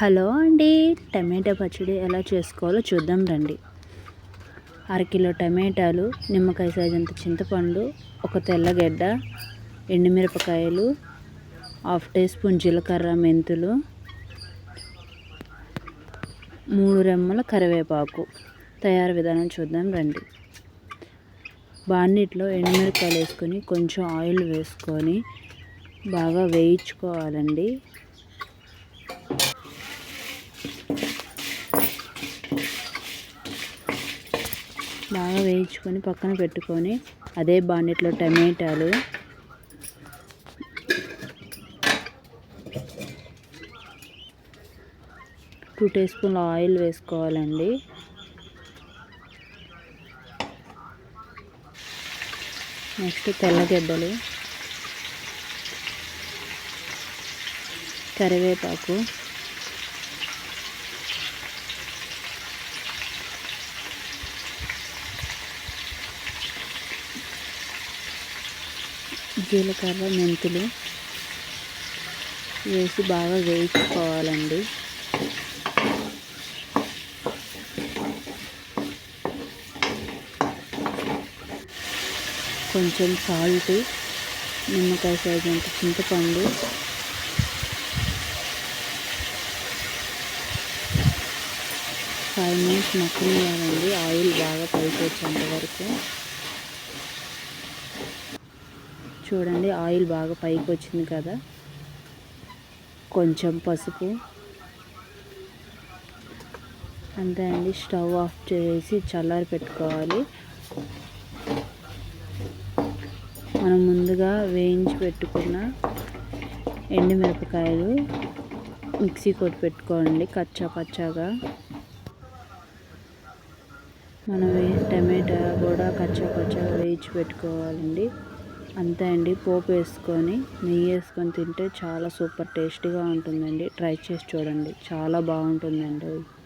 Hello అండి. టమాటా పచ్చడి ఎలా చేసుకోవాలో చూద్దాం రండి. అరకిలో టమాటాలు నిమ్మకాయ సైజంత చింతపండు ఒక తెల్లగడ్డ ఎండుమిరపకాయలు హాఫ్ టీ స్పూన్ జీలకర్ర మెంతులు మూడు రెమ్మల కరివేపాకు. తయారు విధానం చూద్దాం రండి. బాండిట్లో ఎండుమిరపకాయలు వేసుకొని కొంచెం ఆయిల్ వేసుకొని బాగా వేయించుకోవాలండి. బాగా వేయించుకొని పక్కన పెట్టుకొని అదే బాండిట్లో టమాటాలు. టూ టీ స్పూన్ ఆయిల్ వేసుకోవాలండి. నెక్స్ట్ తెల్లగడ్డలు కరివేపాకు. జీలకర్ర మెంతులు వేసి బాగా వేయించుకోవాలండి. కొంచెం సాల్ట్ నిమ్మకాయ సైజ్ అంత చింతపండు. ఫైవ్ మినిట్స్ మక్కనివ్వాలండి ఆయిల్ బాగా పైకి వచ్చేంత వరకు. చూడండి ఆయిల్ బాగా పైకి వచ్చింది కదా. కొంచెం పసుపు. అంతే అండి స్టవ్ ఆఫ్ చేసి చల్లారి పెట్టుకోవాలి. మనం ముందుగా వేయించి పెట్టుకున్న ఎండుమిరపకాయలు మిక్సీ కొట్టి పెట్టుకోండి కచ్చా పచ్చాగా. మనం టమాటా కూడా కచ్చా పచ్చాగా వేయించి పెట్టుకోవాలండి. అంతే అండి. పోపు వేసుకొని నెయ్యి వేసుకొని తింటే చాలా సూపర్ టేస్టీగా ఉంటుందండి. ట్రై చేసి చూడండి. చాలా బాగుంటుందండి